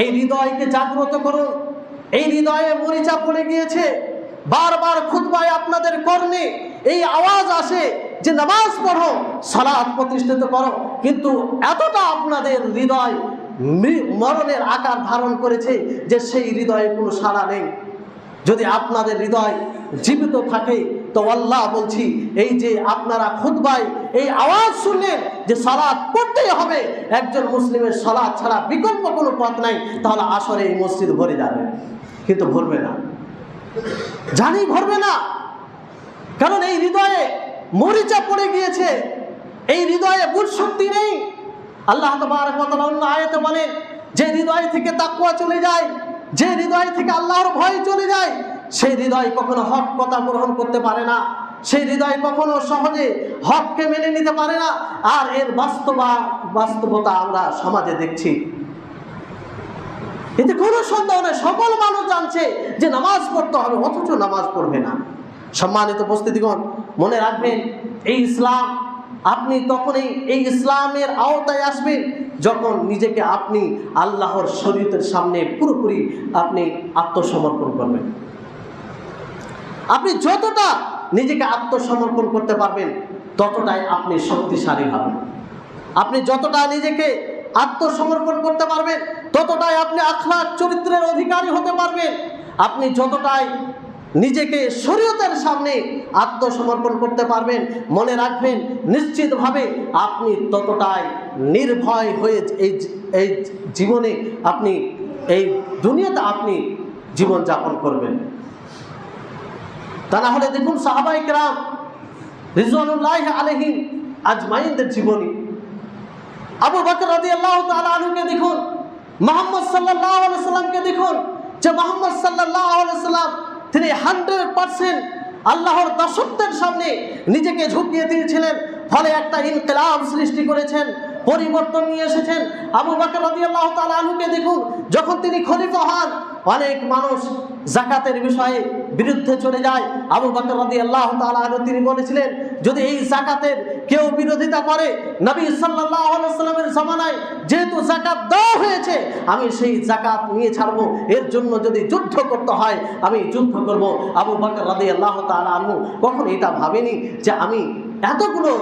এই হৃদয়কে জাগ্রত করুন এই হৃদয়ে মরিচা পড়ে গিয়েছে। বারবার খুতবায় আপনাদের কর্মে এই আওয়াজ আসে যে নামাজ পড়ো সালাদ প্রতিষ্ঠিত করো। কিন্তু এতটা আপনাদের হৃদয় মরণের আকার ধারণ করেছে যে সেই হৃদয়ে কোনো সাড়া নেই। যদি আপনাদের হৃদয় জীবিত থাকে তো আল্লাহ বলছি, এই যে আপনারা খুতবায় এই আওয়াজ শুনলেন যে সালাদ পড়তেই হবে, একজন মুসলিমের সালাদ ছাড়া বিকল্প কোনো পথ নাই, তাহলে আসরে এই মসজিদ ভরে যাবে। কিন্তু ভরবে না। জানি ভরবে না। কারণ এই হৃদয়ে মরিচা পড়ে গিয়েছে, এই হৃদয়ে বুঝ শক্তি নেই। আল্লাহ তোমার অন্য আয়তে বলেন, যে হৃদয় থেকে তাকুয়া চলে যায়, যে হৃদয় থেকে আল্লাহর ভয় চলে যায় সেই হৃদয় কখনো হক কথা গ্রহণ করতে পারে না। সেই হৃদয় কখনো সহজে হককে মেনে নিতে পারে না। আর এর বাস্তবা বাস্তবতা আমরা সমাজে দেখছি। এতে কোনো সন্দেহ নেই। সকল মানুষ জানছে যে নামাজ পড়তে হবে, অথচ নামাজ পড়বে না। সম্মানিত উপস্থিতিগণ, মনে রাখবেন, এই ইসলাম, আপনি তখনই এই ইসলামের আওতায় আসবেন যখন নিজেকে আপনি আল্লাহর শরীরের সামনে পুরোপুরি আপনি আত্মসমর্পণ করবেন। আপনি যতটা নিজেকে আত্মসমর্পণ করতে পারবেন, ততটাই আপনি শক্তিশালী হবেন। আপনি যতটা নিজেকে আত্মসমর্পণ করতে পারবেন, ততটাই আপনি আখলাক চরিত্রের অধিকারী হতে পারবেন। আপনি যতটাই নিজেকে শরীয়তের সামনে আত্মসমর্পণ করতে পারবেন, মনে রাখবেন, নিশ্চিতভাবে আপনি ততটাই নির্ভয় হয়ে এই এই জীবনে আপনি, এই দুনিয়াতে আপনি জীবনযাপন করবেন। তা না হলে দেখুন সাহাবাই কেরাম রিজওয়ানুল্লাহ আলহিম আজমাইনদের জীবনী। আবু বকর রাদি আল্লাহ আলহুকে দেখুন, মোহাম্মদ সাল্লাহ সাল্লামকে দেখুন, যে মোহাম্মদ সাল্লাহ সাল্লাম তিনি হান্ড্রেড পার্সেন্ট আল্লাহর দাসত্বের সামনে নিজেকে ঝুঁকিয়ে দিয়েছিলেন, ফলে একটা ইনকলাব সৃষ্টি করেছেন, পরিবর্তন নিয়ে এসেছেন। আবু বকর রাদি আল্লাহ আলহুকে দেখুন, যখন তিনি খলিফা হন, অনেক মানুষ জাকাতের বিষয়ে বিরুদ্ধে চলে যায়। আবু বাকর রাদি আল্লাহ তালু তিনি বলেছিলেন, যদি এই জাকাতের কেউ বিরোধিতা করে, নবী সাল্লামের জমানায় যেহেতু জাকাত দেওয়া হয়েছে, আমি সেই জাকাত নিয়ে ছাড়বো। এর জন্য যদি যুদ্ধ করতে হয়, আমি যুদ্ধ করব। আবু বাকর রাদি আল্লাহ তালু কখন এটা ভাবেনি যে আমি এতগুলো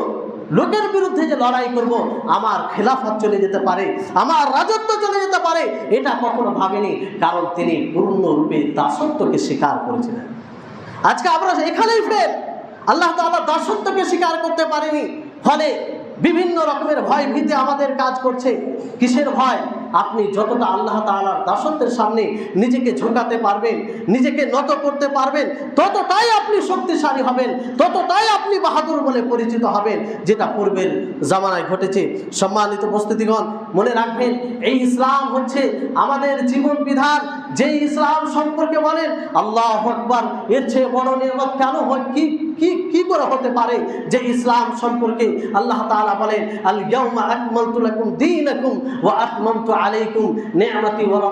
লোকের বিরুদ্ধে যে লড়াই করব, আমার খেলাফত চলে যেতে পারে, আমার রাজত্ব চলে যেতে পারে, এটা কখনো ভাবেনি, কারণ তিনি পূর্ণরূপে দাসত্বকে স্বীকার করেছিলেন। আজকে আমরা এখানেই ফের আল্লাহ তাল্লাহ দাসত্বকে স্বীকার করতে পারেনি, ফলে বিভিন্ন রকমের ভয় ভীতি আমাদের কাজ করছে। কিসের ভয়? আপনি যতটা আল্লাহ তাআলার দাসত্বের সামনে নিজেকে ঝোঁকাতে পারবেন, নিজেকে নত করতে পারবেন, ততটাই আপনি শক্তিশালী হবেন, ততটাই আপনি বাহাদুর বলে পরিচিত হবেন, যেটা পূর্বের জামানায় ঘটেছে। সম্মানিত উপস্থিতিগণ, মনে রাখবেন, এই ইসলাম হচ্ছে আমাদের জীবন বিধান। যেই ইসলাম সম্পর্কে বলেন, আল্লাহ আকবার, এর চেয়ে বড় নিয়ামত কেন হয়? কি কি কি করে হতে পারে যে ইসলাম সম্পর্কে আল্লাহ তাআলা বলেন আল ইয়াউমা আকমালতু লাকুম দীনাকুম ওয়া আলাইকুম ওয়া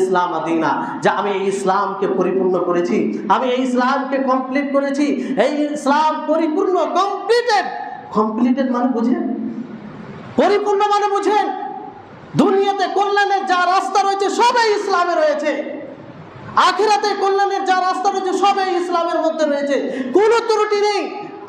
ইসলাম দীনা যে আমি এই ইসলামকে পরিপূর্ণ করেছি, আমি এই ইসলামকে কমপ্লিট করেছি। এই ইসলাম পরিপূর্ণ কমপ্লিটেড কমপ্লিটেড মানে বুঝেন? পরিপূর্ণ মানে বুঝেন? দুনিয়াতে কল্যাণের যা রাস্তা রয়েছে সবই ইসলামে রয়েছে। আখিরাতে কল্যাণের যা রাস্তা রয়েছে সবই ইসলামের মধ্যে রয়েছে। কোনো ত্রুটি নেই।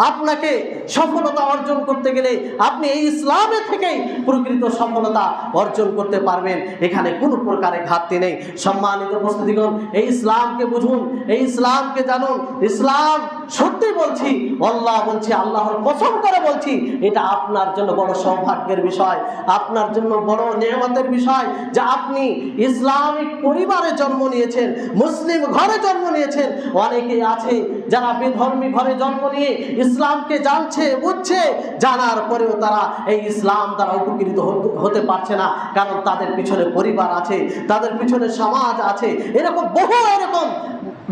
আপনাকে সফলতা অর্জন করতে গেলে আপনি এই ইসলামে থেকেই প্রকৃত সফলতা অর্জন করতে পারবেন। এখানে কোনো প্রকারের ঘাটতি নেই। সম্মানিত উপস্থিতিগণ, এই ইসলামকে বুঝুন, এই ইসলামকে জানুন। ইসলাম সত্যি বলছি, আল্লাহ বলছি, আল্লাহর কসম করে বলছি, এটা আপনার জন্য বড় সৌভাগ্যের বিষয়, আপনার জন্য বড় নিয়ামতের বিষয় যে আপনি ইসলামিক পরিবারে জন্ম নিয়েছেন, মুসলিম ঘরে জন্ম নিয়েছেন। অনেকে আছে যারা বেধর্মী ঘরে জন্ম নিয়ে ইসলামকে জানছে, বুঝছে, জানার পরেও তারা এই ইসলাম দ্বারা উপকৃত হতে পারছে না। কারণ তাদের পিছনে পরিবার আছে, তাদের পিছনে সমাজ আছে। এরকম বহু এরকম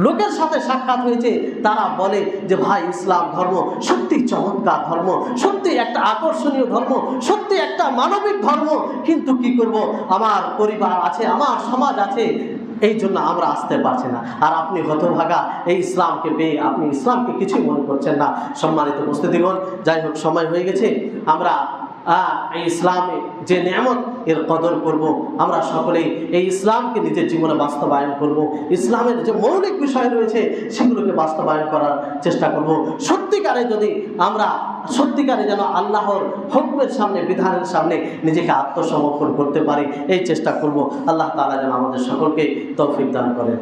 লোকের সাথে সাক্ষাৎ হয়েছে। তারা বলে যে, ভাই, ইসলাম ধর্ম সত্যি চমৎকার ধর্ম সত্যি একটা আকর্ষণীয় ধর্ম সত্যি একটা মানবিক ধর্ম। কিন্তু কি করব? আমার পরিবার আছে, আমার সমাজ আছে এই জন্য আমরা আসতে পারছি না। আর আপনি হতভাগা, এই ইসলামকে পেয়ে আপনি ইসলামকে কিছুই মনে করছেন না। সম্মানিত উপস্থিতিগণ, যাই হোক, সময় হয়ে গেছে। আমরা ইসলামে যে নিয়ামত, এর কদর করব। আমরা সকলেই এই ইসলামকে নিজের জীবনে বাস্তবায়ন করব। ইসলামের যে মৌলিক বিষয় রয়েছে, সেগুলোকে বাস্তবায়ন করার চেষ্টা করব। সত্যিকারে যদি আমরা, সত্যিকারে যেন আল্লাহর হুকমের সামনে, বিধানের সামনে নিজেকে আত্মসমর্পণ করতে পারি, এই চেষ্টা করব। আল্লাহ তালা যেন আমাদের সকলকে তৌফিক দান করেন।